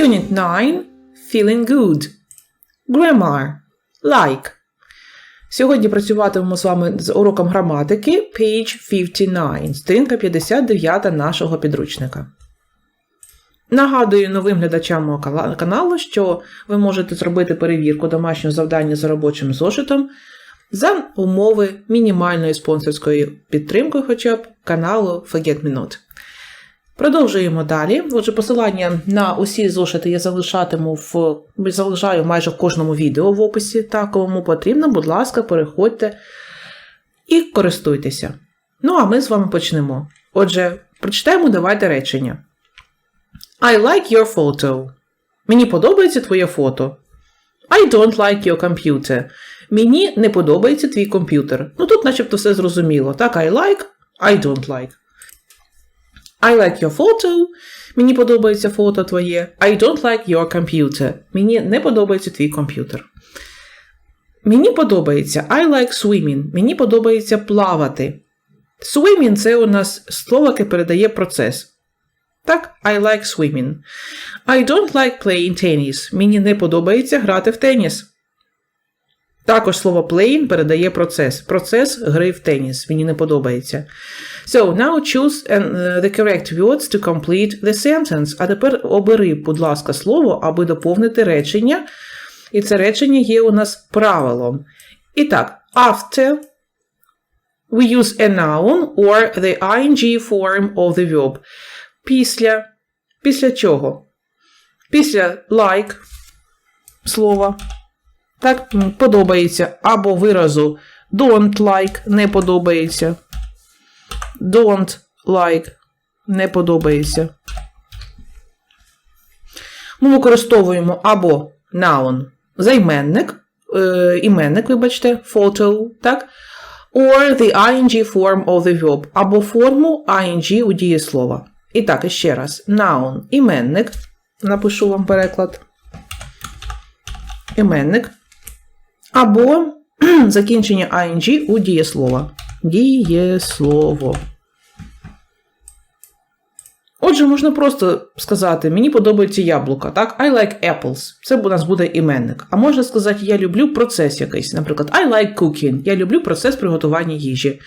Unit 9 Feeling good. Grammar. Like. Сьогодні працюватимемо з вами з уроком граматики page 59, сторінка 59 нашого підручника. Нагадую новим глядачам мого каналу, що ви можете зробити перевірку домашнього завдання за робочим зошитом за умови мінімальної спонсорської підтримки хоча б каналу Forget Me Not. Продовжуємо далі. Отже, посилання на усі зошити я залишатиму в залишаю майже в кожному відео в описі. Та кому потрібно, будь ласка, переходьте і користуйтеся. Ну, а ми з вами почнемо. Отже, прочитаємо давайте речення. I like your photo. Мені подобається твоє фото. I don't like your computer. Мені не подобається твій комп'ютер. Ну тут начебто все зрозуміло. Так, I like, I don't like. I like your photo. Мені подобається фото твоє. I don't like your computer. Мені не подобається твій комп'ютер. Мені подобається I like swimming. Мені подобається плавати. Swimming це у нас слово, яке передає процес. Так, I like swimming. I don't like playing tennis. Мені не подобається грати в теніс. Також слово playing передає процес. Процес гри в теніс. Мені не подобається. So, now choose uh, the correct words to complete the sentence. А тепер обери, будь ласка, слово, аби доповнити речення. І це речення є у нас правилом. І так, after we use a noun or the ing form of the verb. Після. Після чого? Після like слова. Так, подобається. Або виразу don't like не подобається. Don't like не подобається. Ми використовуємо або noun займенник, е, іменник, вибачте, photo, так? Or the ing form of the verb, або форму ing у дієслова. І так, іще раз. Noun іменник. Напишу вам переклад. Іменник. Або закінчення ing у дієслова. Дієслово. Отже, можна просто сказати: мені подобається яблука, так? I like apples. Це у нас буде іменник. А можна сказати, я люблю процес якийсь. Наприклад, I like cooking. Я люблю процес приготування їжі.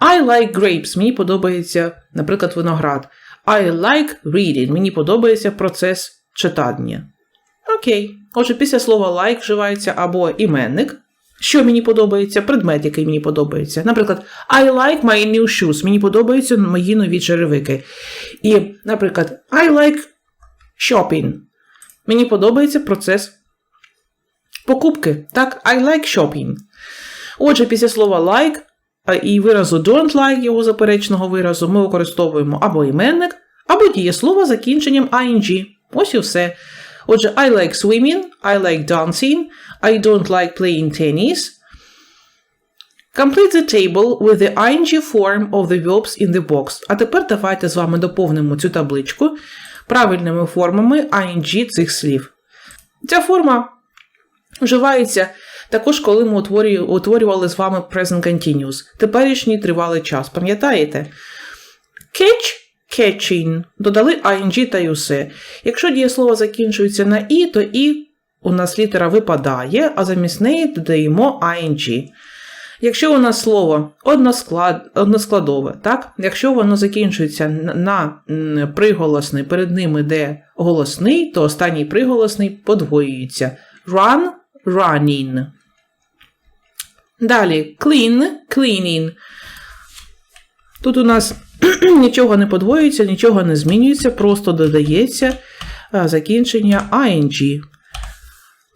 I like grapes. Мені подобається, наприклад, виноград. I like reading. Мені подобається процес читання. Окей. Отже, після слова like вживається або іменник. Що мені подобається, предмет, який мені подобається. Наприклад, I like my new shoes. Мені подобаються мої нові черевики. І, наприклад, I like shopping. Мені подобається процес покупки. Так, I like shopping. Отже, після слова like і виразу don't like його заперечного виразу ми використовуємо або іменник, або дієслово закінченням ing. Ось і все. Отже, I like swimming, I like dancing, I don't like playing tennis. Complete the table with the ing form of the verbs in the box. А тепер давайте з вами доповнимо цю табличку правильними формами ing цих слів. Ця форма вживається також, коли ми утворювали з вами present continuous, теперішній тривалий час. Пам'ятаєте? Catch catching. Додали ing та й усе. Якщо дієслово закінчується на і, то і у нас літера випадає, а замість неї додаємо ing. Якщо у нас слово односклад, односкладове, так? якщо воно закінчується на, приголосний, перед ним іде голосний, то останній приголосний подвоюється. Run, running. Далі clean, cleaning. Тут у нас нічого не подвоюється, нічого не змінюється, просто додається а, закінчення ing.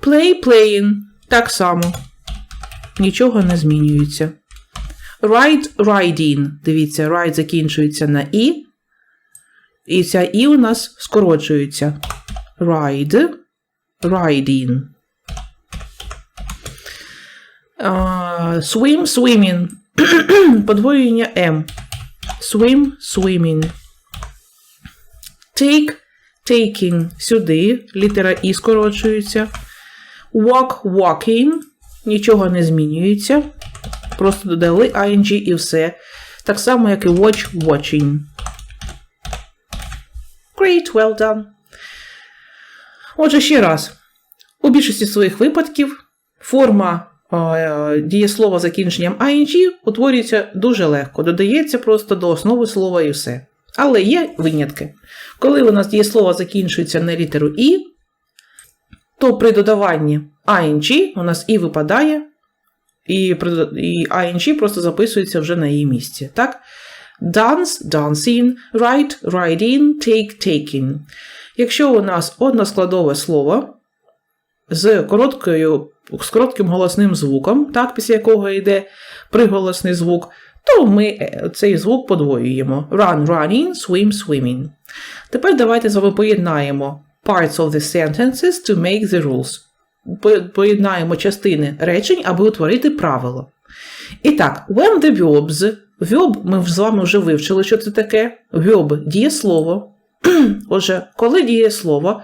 Play, playing. Так само. Нічого не змінюється. Ride, riding. Дивіться, ride закінчується на і. І ця і у нас скорочується. Ride, riding. А, swim, swimming. Подвоєння M. Swim, swimming. Take, taking. Сюди. Літера І скорочується. Walk, walking. Нічого не змінюється. Просто додали ing і все. Так само, як і watch, watching. Great, well done. Отже, ще раз. У більшості своїх випадків форма дієслова з закінченням ing утворюється дуже легко, додається просто до основи слова і все. Але є винятки. Коли у нас дієслово закінчується на літеру і, то при додаванні ing у нас і випадає, і, і ing просто записується вже на її місці. Так? Dance, dancing, write, writing, take, taking. Якщо у нас односкладове слово з, короткою, з коротким голосним звуком, так, після якого йде приголосний звук, то ми е, цей звук подвоюємо. Run, running, swim, swimming. Тепер давайте з вами поєднаємо parts of the sentences to make the rules. Поєднаємо частини речень, аби утворити правило. І так, when the verbs, verb ми з вами вже вивчили, що це таке. Verb – дієслово. Отже, коли дієслово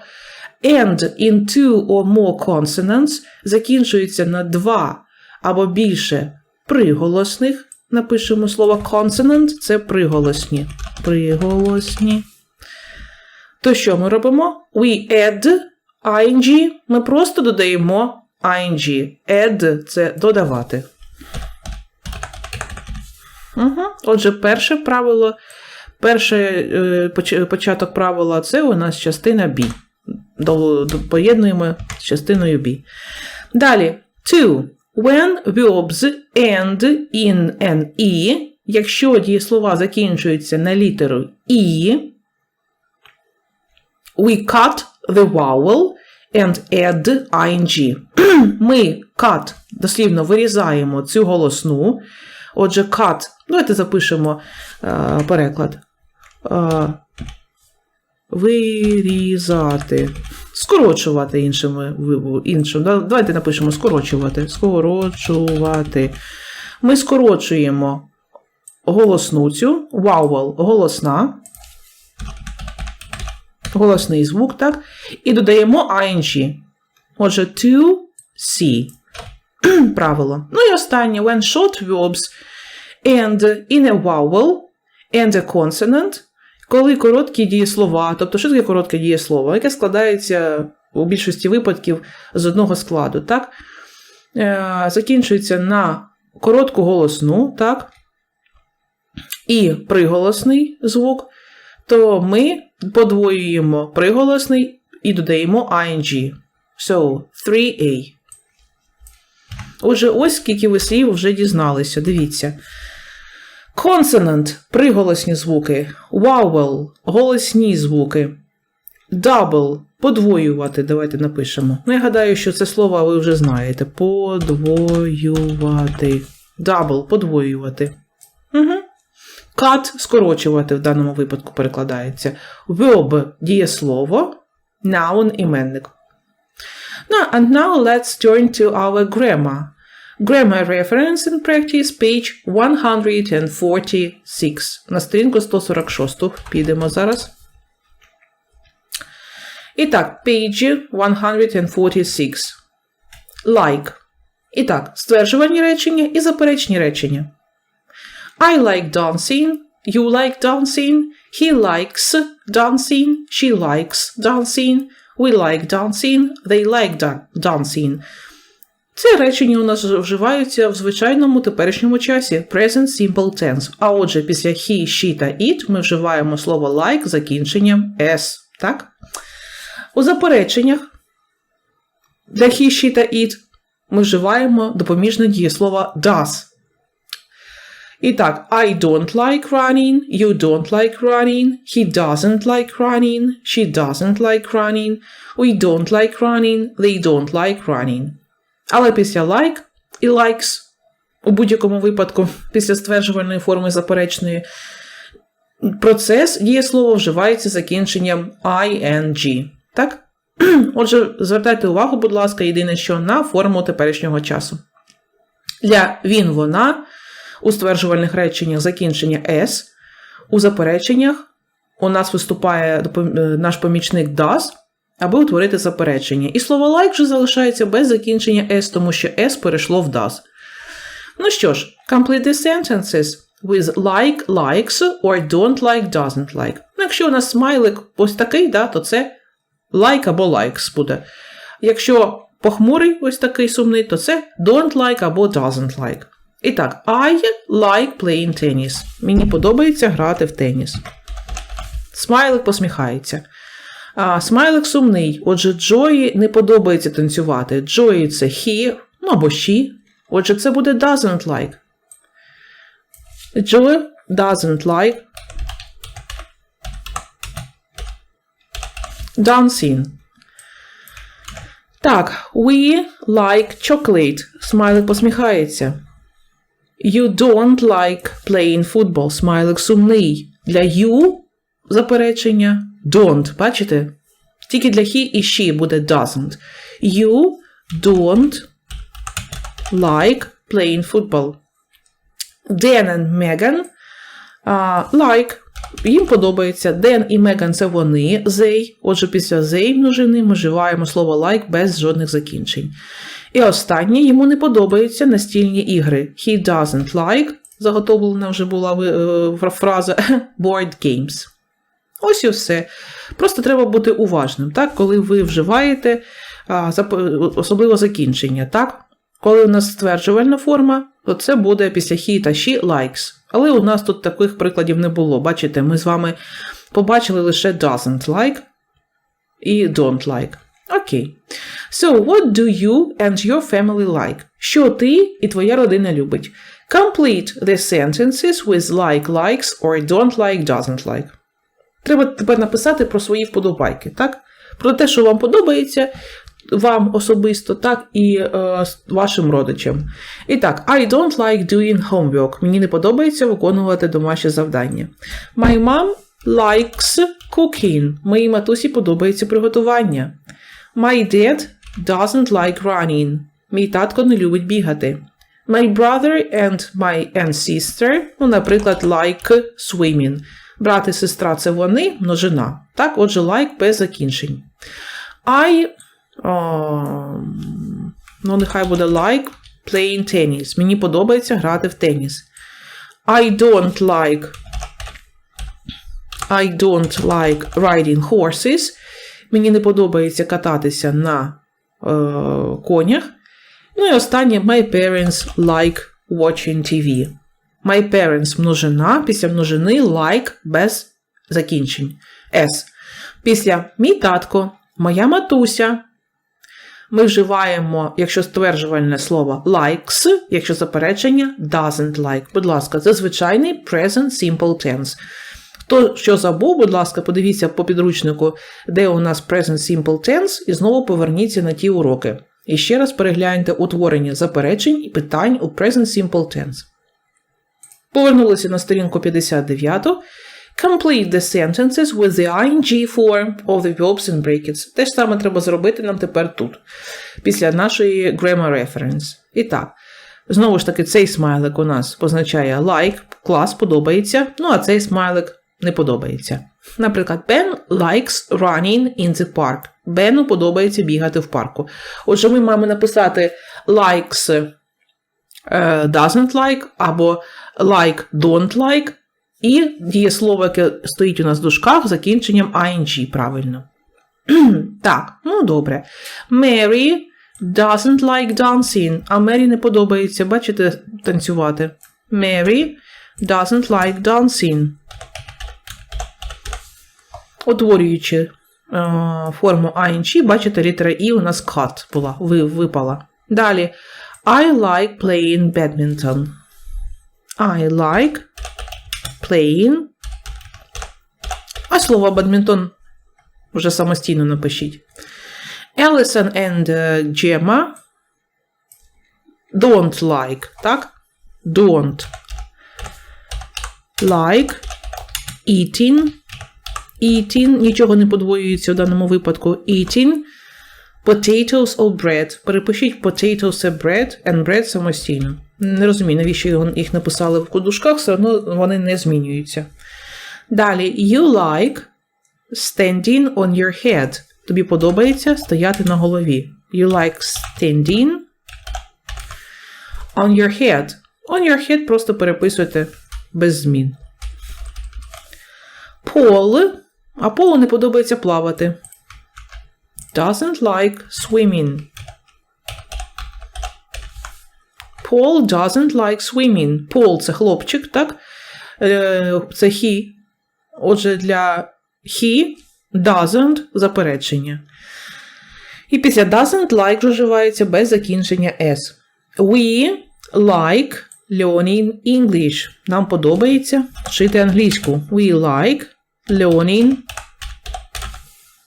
end in two or more consonants закінчується на два або більше приголосних, напишемо слово consonant – це приголосні. Приголосні. То що ми робимо? We add ing, ми просто додаємо ing. Add – це додавати. Угу. Отже, перше правило, перший е, поч- початок правила це у нас частина B. Поєднуємо з частиною B. Далі, to. When verbs end in an E, якщо дієслова закінчуються на літеру E, we cut the vowel and add ing. Ми cut, дослівно вирізаємо цю голосну. Отже, cut. Давайте запишемо е, переклад. Е, вирізати. Скорочувати іншими. іншим. Давайте напишемо скорочувати. Скорочувати. Ми скорочуємо голосну цю, vowel, голосна. Голосний звук, так? І додаємо ing. Отже, to see. Правило. Ну і останнє. When short verbs end in a vowel and a consonant, коли короткі дієслова, тобто що таке коротке дієслово, яке складається у більшості випадків з одного складу, так? Е, закінчується на коротку голосну, так? І приголосний звук, то ми подвоюємо приголосний і додаємо ing. So, 3a. Отже, ось скільки ви слів вже дізналися. Дивіться. Consonant – приголосні звуки. Vowel – голосні звуки. Double – подвоювати. Давайте напишемо. Ну, я гадаю, що це слово ви вже знаєте. Подвоювати. Double – подвоювати. Угу. Cut – скорочувати в даному випадку перекладається. Verb – дієслово. Noun – іменник. Now, and now let's turn to our grammar. Grammar reference and practice, page 146. На сторінку 146 підемо зараз. І так, page 146. Like. І так, стверджувальні речення і заперечні речення. I like dancing. You like dancing. He likes dancing. She likes dancing. We like dancing. They like da- dancing. Це речення у нас вживаються в звичайному теперішньому часі present simple tense. А отже, після he, she та it ми вживаємо слово like закінченням s. Так? У запереченнях для he, she та it ми вживаємо допоміжне дієслово does. І так, I don't like running, you don't like running, he doesn't like running, she doesn't like running, we don't like running, they don't like running. Але після like і likes у будь-якому випадку, після стверджувальної форми заперечної, процес дієслова вживається закінченням ing. Так? Отже, звертайте увагу, будь ласка, єдине, що на форму теперішнього часу. Для він, вона у стверджувальних реченнях закінчення s, у запереченнях у нас виступає е, наш помічник does, аби утворити заперечення. І слово like вже залишається без закінчення s, тому що s перейшло в does. Ну що ж, complete the sentences with like, likes or don't like, doesn't like. Ну, якщо у нас смайлик ось такий, да, то це like або likes буде. Якщо похмурий ось такий сумний, то це don't like або doesn't like. І так, I like playing tennis. Мені подобається грати в теніс. Смайлик посміхається. А, смайлик сумний. Отже, Джої не подобається танцювати. Джої це he, ну або she. Отже, це буде doesn't like. Joy doesn't like dancing. Так, we like chocolate. Смайлик посміхається. You don't like playing football. Смайлик сумний. Для you заперечення don't. Бачите? Тільки для he і she буде doesn't. You don't like playing football. Dan and Megan а, like. Їм подобається. Dan і Megan це вони, they. Отже, після they множини ми вживаємо слово like без жодних закінчень. І останнє йому не подобаються настільні ігри. He doesn't like. Заготовлена вже була е, фраза board games. Ось і все. Просто треба бути уважним, так? коли ви вживаєте особливо закінчення. так? Коли у нас стверджувальна форма, то це буде після he та she likes. Але у нас тут таких прикладів не було. Бачите, ми з вами побачили лише doesn't like і don't like. Окей. So, what do you and your family like? Що ти і твоя родина любить? Complete the sentences with like likes or don't like doesn't like. Треба тепер написати про свої вподобайки, так? Про те, що вам подобається, вам особисто, так, і е, вашим родичам. І так, I don't like doing homework. Мені не подобається виконувати домашнє завдання. My mom likes cooking. Моїй матусі подобається приготування. My dad doesn't like running. Мій татко не любить бігати. My brother and my and sister, ну, наприклад, like swimming. Брат і сестра це вони, множина. Так, отже, like без закінчень. I о, ну, нехай буде like playing tennis. Мені подобається грати в теніс. I don't like I don't like riding horses. Мені не подобається кататися на е, конях. Ну і останнє My parents like watching TV. My parents множина, після множини like без закінчень. S. Після мій татко, моя матуся. Ми вживаємо, якщо стверджувальне слово likes, якщо заперечення doesn't like. Будь ласка, це звичайний present simple tense. Хто що забув, будь ласка, подивіться по підручнику, де у нас present simple tense, і знову поверніться на ті уроки. І ще раз перегляньте утворення заперечень і питань у present simple tense. Повернулися на сторінку 59. Complete the sentences with the ing form of the verbs in brackets. Те ж саме треба зробити нам тепер тут, після нашої grammar reference. І так, знову ж таки, цей смайлик у нас позначає like, клас подобається, ну а цей смайлик не подобається. Наприклад, Ben likes running in the park. Бену подобається бігати в парку. Отже, ми маємо написати likes е, doesn't like або like don't like, і дієслово, яке стоїть у нас в дужках, закінченням ing, правильно. так, ну добре. Mary doesn't like dancing. А Мері не подобається, бачите, танцювати. Mary doesn't like dancing. Утворюючи е, форму ing, бачите, літера І у нас cut була, випала. Далі. I like playing badminton. I like playing. А слово бадмінтон вже самостійно напишіть. Alison and uh, Gemma don't like, так? Don't like eating. Eating, нічого не подвоюється в даному випадку. Eating potatoes or bread. Перепишіть potatoes and bread and bread самостійно. Не розумію, навіщо їх написали в кудушках, все одно вони не змінюються. Далі, you like standing on your head. Тобі подобається стояти на голові. You like standing on your head. On your head просто переписуйте без змін. Пол. А Полу не подобається плавати. doesn't like swimming. Paul doesn't like swimming. Paul це хлопчик, так? Е, Це he. Отже, для he doesn't заперечення. І після doesn't like вживається без закінчення s. We like learning English. Нам подобається вчити англійську. We like learning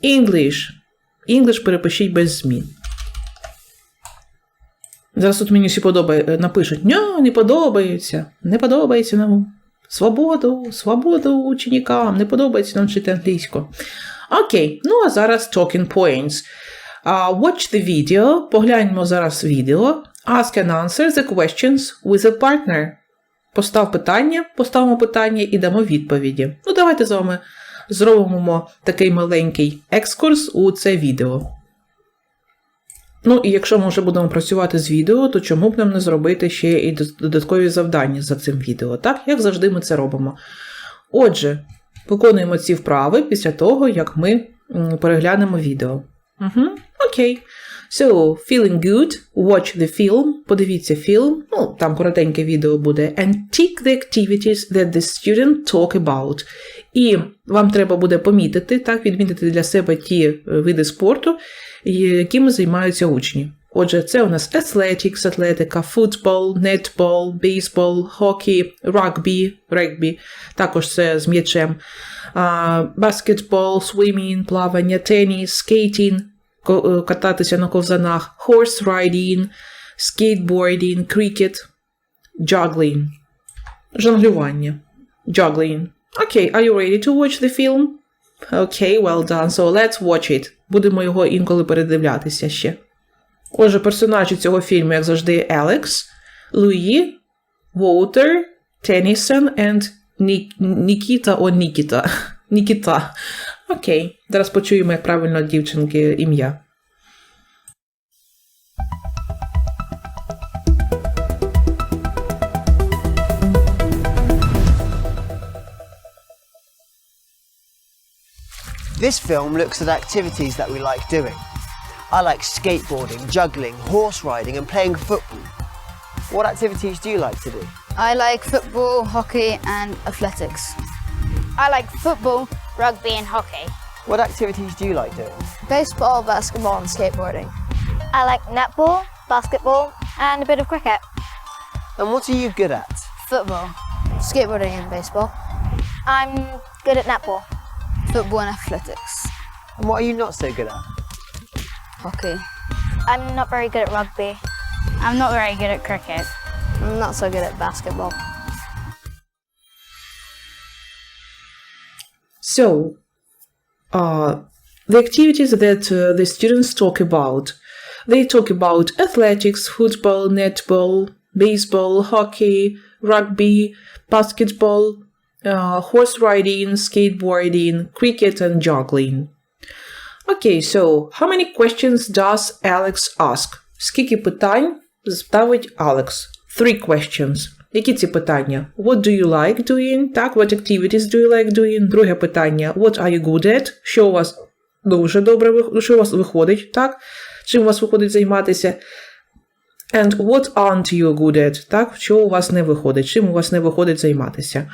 English. English перепишіть без змін. Зараз тут мені всі подобає, е, напишуть: Ні, не подобається, не подобається нам. Свободу, свободу ученикам, не подобається нам вчити англійську. Окей, ну а зараз talking points. Uh, watch the video. Погляньмо зараз відео. Ask and answer the questions with a partner. Постав питання, поставимо питання і дамо відповіді. Ну, давайте з вами зробимо такий маленький екскурс у це відео. Ну, і якщо ми вже будемо працювати з відео, то чому б нам не зробити ще і додаткові завдання за цим відео, так? Як завжди ми це робимо. Отже, виконуємо ці вправи після того, як ми переглянемо відео. Угу, Окей. So, feeling good, watch the film, подивіться фільм, ну, там коротеньке відео буде, and tick the activities that the student talk about. І вам треба буде помітити, так, відмітити для себе ті е, види спорту, якими займаються учні. Отже, це у нас athletics, атлетика, футбол, нетбол, бейсбол, хокей, рагбі, регбі, також це з м'ячем, баскетбол, свимінг, плавання, теніс, скейтінг, кататися на ковзанах, horse riding, skateboarding, cricket, juggling, жонглювання, juggling. Okay, are you ready to watch the film? Okay, well done. So let's watch it. Будемо його інколи передивлятися ще. Отже, персонажі цього фільму, як завжди, Алекс, Луї, Воутер, Теннісон і Нікіта о Нікіта. Нікіта. Окей. Зараз почуємо, як правильно дівчинки ім'я. This film looks at activities that we like doing. I like skateboarding, juggling, horse riding, and playing football. What activities do you like to do? I like football, hockey, and athletics. I like football, rugby, and hockey. What activities do you like doing? Baseball, basketball, and skateboarding. I like netball, basketball, and a bit of cricket. And what are you good at? Football, skateboarding, and baseball. I'm good at netball. Football and athletics. And what are you not so good at? Hockey. I'm not very good at rugby. I'm not very good at cricket. I'm not so good at basketball. So, uh, the activities that uh, the students talk about, they talk about athletics, football, netball, baseball, hockey, rugby, basketball, uh, horse riding, skateboarding, cricket, and juggling. Okay, so how many questions does Alex ask? Скільки питань ставить Алекс? Three questions. Які ці питання? What do you like doing? Так, what activities do you like doing? Друге питання. What are you good at? Що у вас дуже добре що у вас виходить, так? Чим у вас виходить займатися? And what aren't you good at? Так, що у вас не виходить? Чим у вас не виходить займатися?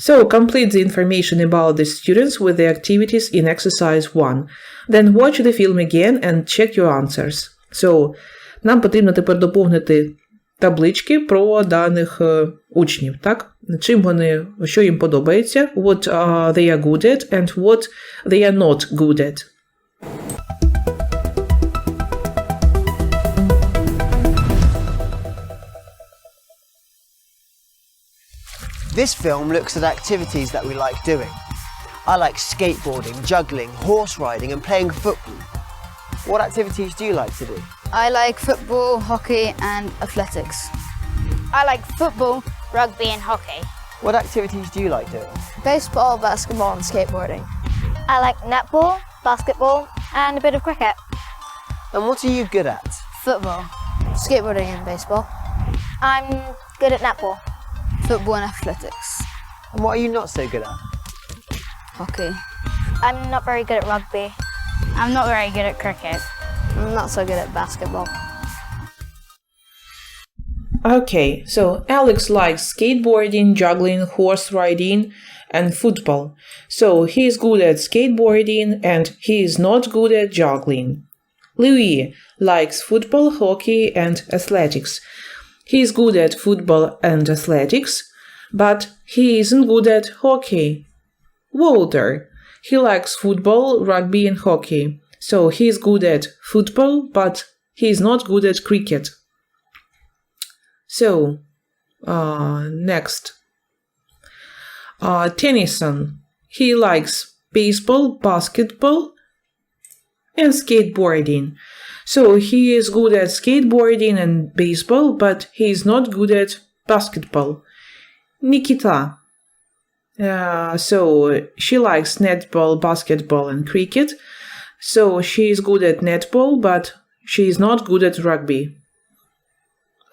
So, complete the information about the students with the activities in exercise 1. Then watch the film again and check your answers. So, нам потрібно тепер доповнити таблички про даних е, учнів, так? Чим вони, що їм подобається, what uh, they are good at and what they are not good at. This film looks at activities that we like doing. I like skateboarding, juggling, horse riding, and playing football. What activities do you like to do? I like football, hockey, and athletics. I like football, rugby, and hockey. What activities do you like doing? Baseball, basketball, and skateboarding. I like netball, basketball, and a bit of cricket. And what are you good at? Football, skateboarding, and baseball. I'm good at netball. Football and athletics. And what are you not so good at? Hockey. I'm not very good at rugby. I'm not very good at cricket. I'm not so good at basketball. Okay, so Alex likes skateboarding, juggling, horse riding, and football. So he is good at skateboarding and he is not good at juggling. Louis likes football, hockey, and athletics. He is good at football and athletics, but he isn't good at hockey. Walter, he likes football, rugby, and hockey. So he is good at football, but he is not good at cricket. So, uh, next. Uh, Tennyson. He likes baseball, basketball, and skateboarding. So he is good at skateboarding and baseball, but he is not good at basketball. Nikita. Uh, so she likes netball, basketball, and cricket. So she is good at netball, but she is not good at rugby.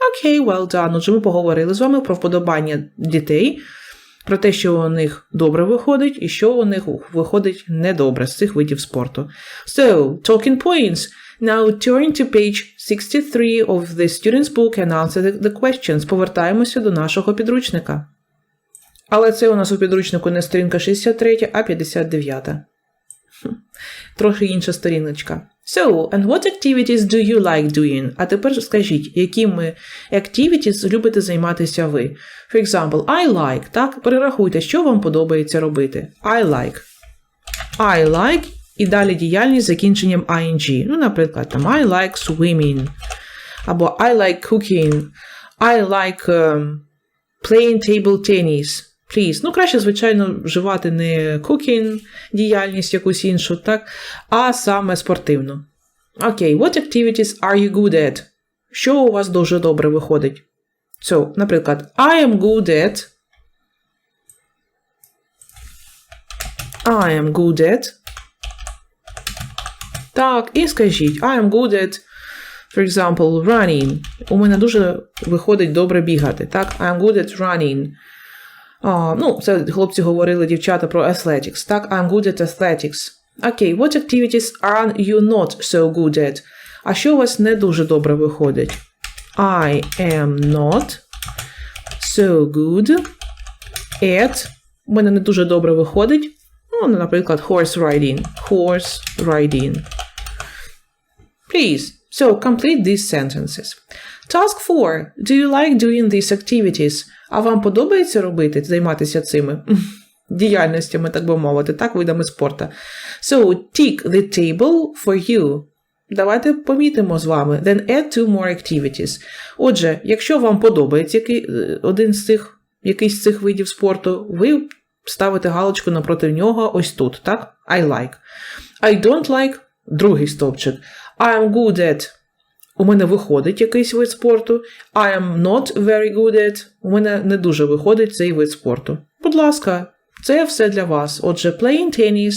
Окей, well done. Отже, ми поговорили з вами про вподобання дітей, про те, що у них добре виходить, і що у них виходить недобре з цих видів спорту. So, talking points. Now turn to page 63 of the student's book and answer the, questions. Повертаємося до нашого підручника. Але це у нас у підручнику не сторінка 63, а 59. Трохи інша сторіночка. So, and what activities do you like doing? А тепер скажіть, якими activities любите займатися ви? For example, I like, так? Перерахуйте, що вам подобається робити. I like. I like і далі діяльність з закінченням ing. Ну, наприклад, там I like swimming. Або I like cooking. I like um, playing table tennis. Please. Ну, краще, звичайно, вживати не cooking діяльність якусь іншу, так, а саме спортивну. Окей, what activities are you good at? Що у вас дуже добре виходить? So, наприклад, I am good at. I am good at. Так, і скажіть, I am good at, for example, running. У мене дуже виходить добре бігати. Так, I am good at running. А, ну, це хлопці говорили дівчата про athletics. Так, I'm good at athletics. Окей, what activities are you not so good at? А що у вас не дуже добре виходить? I am not so good at. У мене не дуже добре виходить. Ну, наприклад, horse riding. Horse riding. Please, so complete these sentences. Task 4. Do you like doing these activities? А вам подобається робити, займатися цими діяльностями, так би мовити, так, видами спорту? So, tick the table for you. Давайте помітимо з вами. Then add two more activities. Отже, якщо вам подобається який, е, один з цих, якийсь з цих видів спорту, ви ставите галочку напроти нього ось тут, так? I like. I don't like другий стовпчик. I am good at у мене виходить якийсь вид спорту. I am not very good at. У мене не дуже виходить цей вид спорту. Будь ласка, це все для вас. Отже, playing tennis,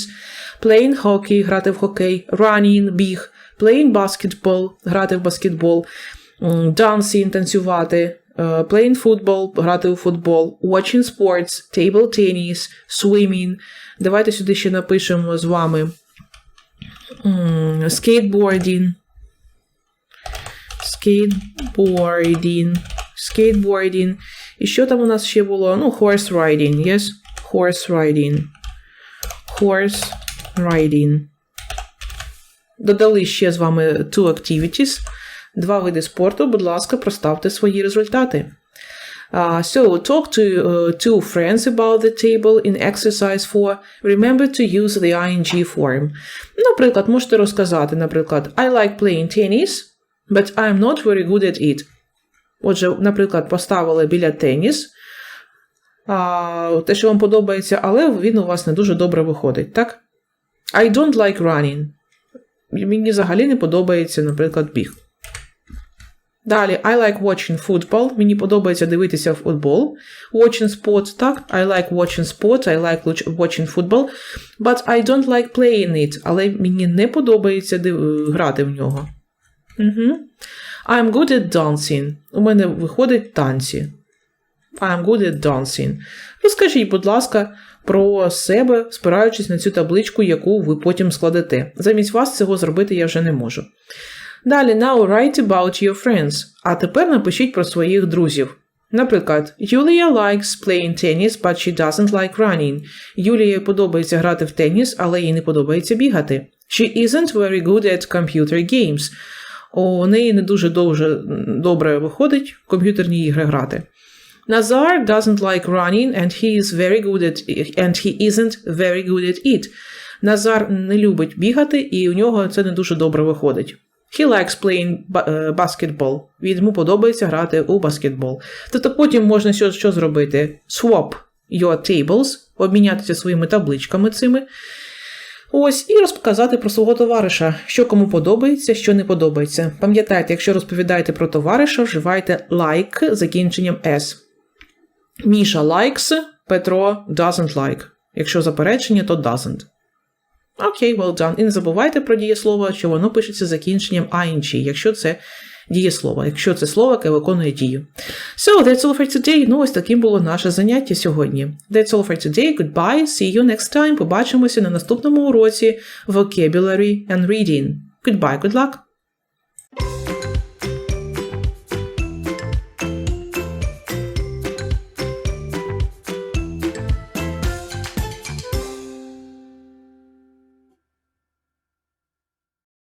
playing hockey, грати в хокей, running, біг, playing basketball, грати в баскетбол, dancing, танцювати, е, playing football, грати у футбол, watching sports, table tennis, swimming. Давайте сюди ще напишемо з вами skateboarding, skateboarding, skateboarding. І що там у нас ще було? Ну, horse riding, yes? Horse riding. Horse riding. Додали ще з вами two activities. Два види спорту. Будь ласка, проставте свої результати. Uh, so, talk to uh, two friends about the table in exercise 4. Remember to use the ing form. Наприклад, можете розказати, наприклад, I like playing tennis, but I'm not very good at it. Отже, наприклад, поставили біля теніс, а, те, що вам подобається, але він у вас не дуже добре виходить, так? I don't like running. Мені взагалі не подобається, наприклад, біг. Далі, I like watching football. Мені подобається дивитися футбол. Watching sports, так. I like watching sports, I like watching football. But I don't like playing it. Але мені не подобається грати в нього. Угу. I'm good at dancing. У мене виходить танці. I'm good at dancing. Розкажіть, будь ласка, про себе, спираючись на цю табличку, яку ви потім складете. Замість вас цього зробити я вже не можу. Далі, now write about your friends. А тепер напишіть про своїх друзів. Наприклад, Julia likes playing tennis, but she doesn't like running. Юлії подобається грати в теніс, але їй не подобається бігати. She isn't very good at computer games. У неї не дуже дуже добре виходить в комп'ютерні ігри грати. Nazar doesn't like running and he is very good at and he isn't very good at it. Назар не любить бігати, і у нього це не дуже добре виходить. He likes playing е, basketball. Йому подобається грати у баскетбол. Тобто потім можна що, що зробити? Swap your tables, обмінятися своїми табличками цими. Ось, і розказати про свого товариша, що кому подобається, що не подобається. Пам'ятайте, якщо розповідаєте про товариша, вживайте like закінченням S. Міша likes, Петро doesn't like. Якщо заперечення, то doesn't. Окей, well done. І не забувайте про дієслово, що воно пишеться закінченням ing, якщо це дієслово, якщо це слово, яке виконує дію. So, that's all for today. Ну, ось таким було наше заняття сьогодні. That's all for today. Goodbye. See you next time. Побачимося на наступному уроці Vocabulary and Reading. Goodbye, good luck.